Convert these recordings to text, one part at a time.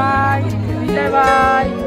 拜拜，拜拜。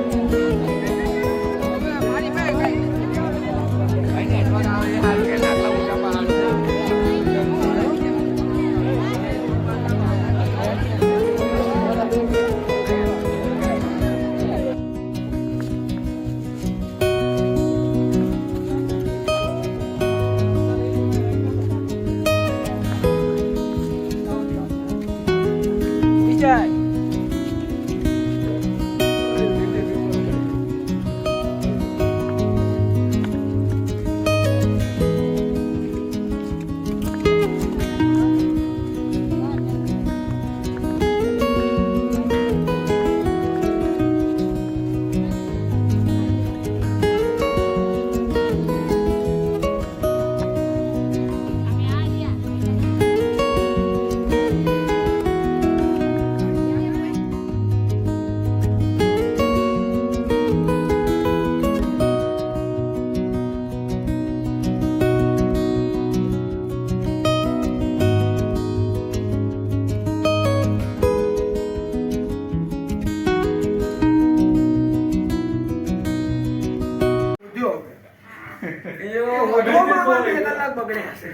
બગડ્યા હશે.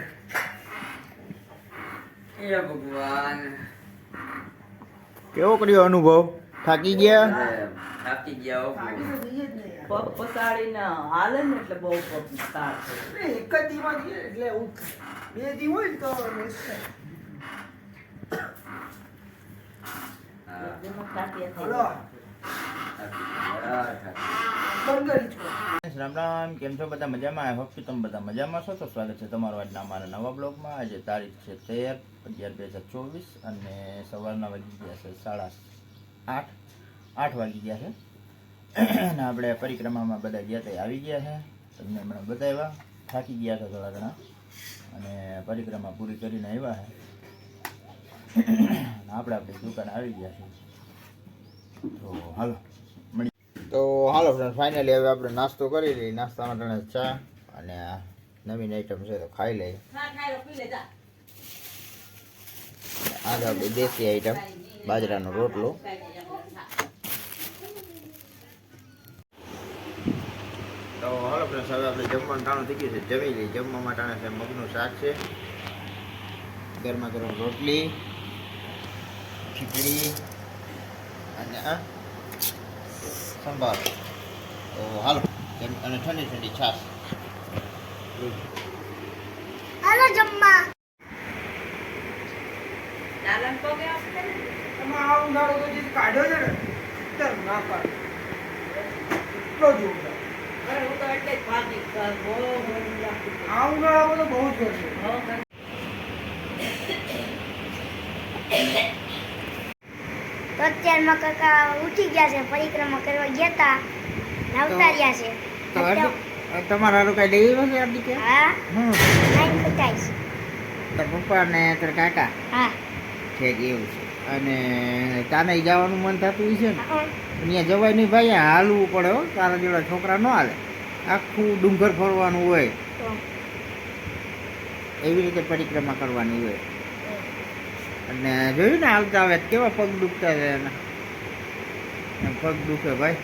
એ ભગવાન. કેવો કર્યો અનુભવ? થાકી ગયા? થાકી ગયા પગ પસાડી ને હાલે ને એટલે બહુ પગ એક જ દીમાં જઈએ એટલે બે દી હોય ને તો થાકી. હલો રામ રામ, કેમ છો બધા મજામાં? આઈ હોપ કે તમે બધા મજામાં છો. તો સ્વાગત છે તમારું આજના અમારા નવા બ્લોગમાં. આજે તારીખ છે તેર અગિયાર બે હજાર ચોવીસ અને સવારના વાગી ગયા છે સાડા આઠ આઠ વાગી ગયા છે. અને આપણે પરિક્રમામાં બધા ગયા તે આવી ગયા છે. તમને હમણાં બતાવ્યા. થાકી ગયા હતા થોડા ઘણા. અને પરિક્રમા પૂરી કરીને આવ્યા છે. આપણે આપણી દુકાન આવી ગયા છે. તો હાલો. તો હાલો ફ્રેન્ડ ફાઇનલી હવે આપણે નાસ્તો કરી લઈએ. નાસ્તામાં તને ચા અને આ નવીન આઈટમ છે તો ખાઈ લઈએ. આજે આપણે દેશી આઈટમ બાજરાનો રોટલો. તો હાલો ફ્રેન્ડ હવે આપણે જમવાનું ટાણું થઈ ગયું છે. જમી લઈએ. જમવા માટે છે મગનું શાક છે. ગરમા ગરમ રોટલી ખીચડી અને આ સંભાર તો હાલો અને ઠંડી ઠંડી છાશ. એમાં આ ઉનાળો તો જે કાઢ્યો છે ને અત્યારે ના પાડે. એટલો જોરદાર. આ ઉનાળામાં તો બહુ જ ગરમી. તો અત્યારમાં કાકા ઉઠી ગયા છે પરિક્રમા કરવા ગયા હતા આવતા રહ્યા છે તમારા કઈ લઈ હશે આપડી કે હા. હું કટાઈશ તાર પપ્પા ને તાર કાકા. હા. ઠેક એવું છે. અને તાને જવાનું મન થતું છે ને? અહીંયા જવાય નહીં ભાઈ હાલવું પડે હો. તારા જેવા છોકરા ન હાલે. આખું ડુંગર ફરવાનું હોય. એવી રીતે પરિક્રમા કરવાની હોય. અને જોયું ને હાલતા આવે કેવા પગ દુખતા છે એના? પગ દુખે ભાઈ.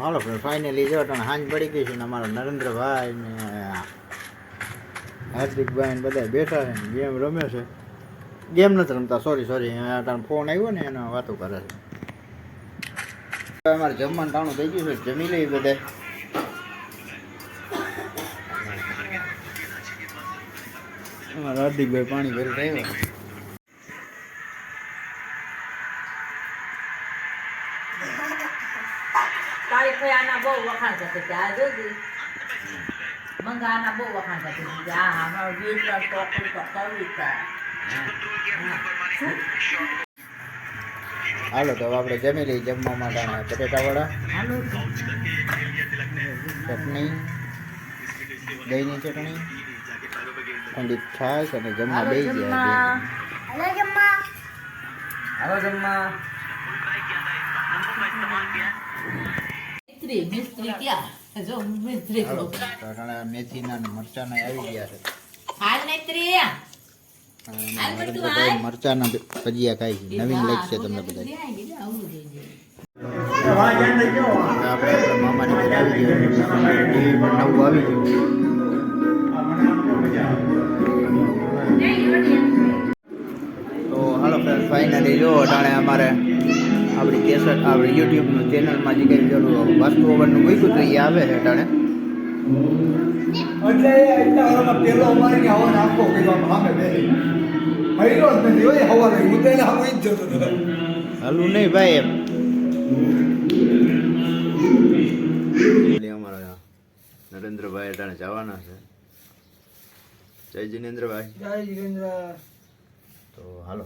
હાલો ફાઇનલી જો તમે હાંજ પડી ગઈ છે ને અમારા નરેન્દ્રભાઈ ને હાર્દિકભાઈ ને બધા બેઠા છે ગેમ રમે છે. ગેમ નથી રમતા સોરી સોરી તારો ફોન આવ્યો ને એનો વાતો કરે છે. અમારે જમવાનું ટાણું થઈ ગયું છે, જમી લઈ બધા. અમારા હાર્દિકભાઈ પાણી ભરી આવ્યો બહુ વખાણ કરતી કે આ જોજે મંગાના બહુ વખાણ થશે કે આ હા મારો વીસ ટોકરી તો કરવી હાલો તો આપણે જમી લઈએ જમવા માટે બટેટા વડા. ચટણી દહીંની ચટણી ઠંડી છાશ અને જમવા બે ગયા હલો જમવા. હાલો જમવા. મિસ્ત્રી મિસ્ત્રી ક્યાં? જો મિસ્ત્રી અટાણે મેથીના મરચાના આવી ગયા છે. હાલ નરેન્દ્રભાઈ મરચાના ભજીયા ખાય છે. નવીન લાગશે તમને બધા આપણે મામાની ગયા ટીવી પર નવું આવી ગયું. તો હાલો ફાઇનલી જો અટાણે અમારે આપણી કેસર આપણી યુટ્યુબનું ચેનલમાં જે કંઈ જરૂર વાસ્તુ ઓવરનું મૂક્યું તો એ આવે છે અટાણે એટલે પેલો અમારે નાખો સામે જ નથી હોય હવા હું આવું જ જતો હતો. હાલું નહીં ભાઈ એમ. એટલે અમારા નરેન્દ્રભાઈ અટાણે જવાના છે. જય જીનેન્દ્રભાઈ. જય જીનેન્દ્ર. તો હાલો.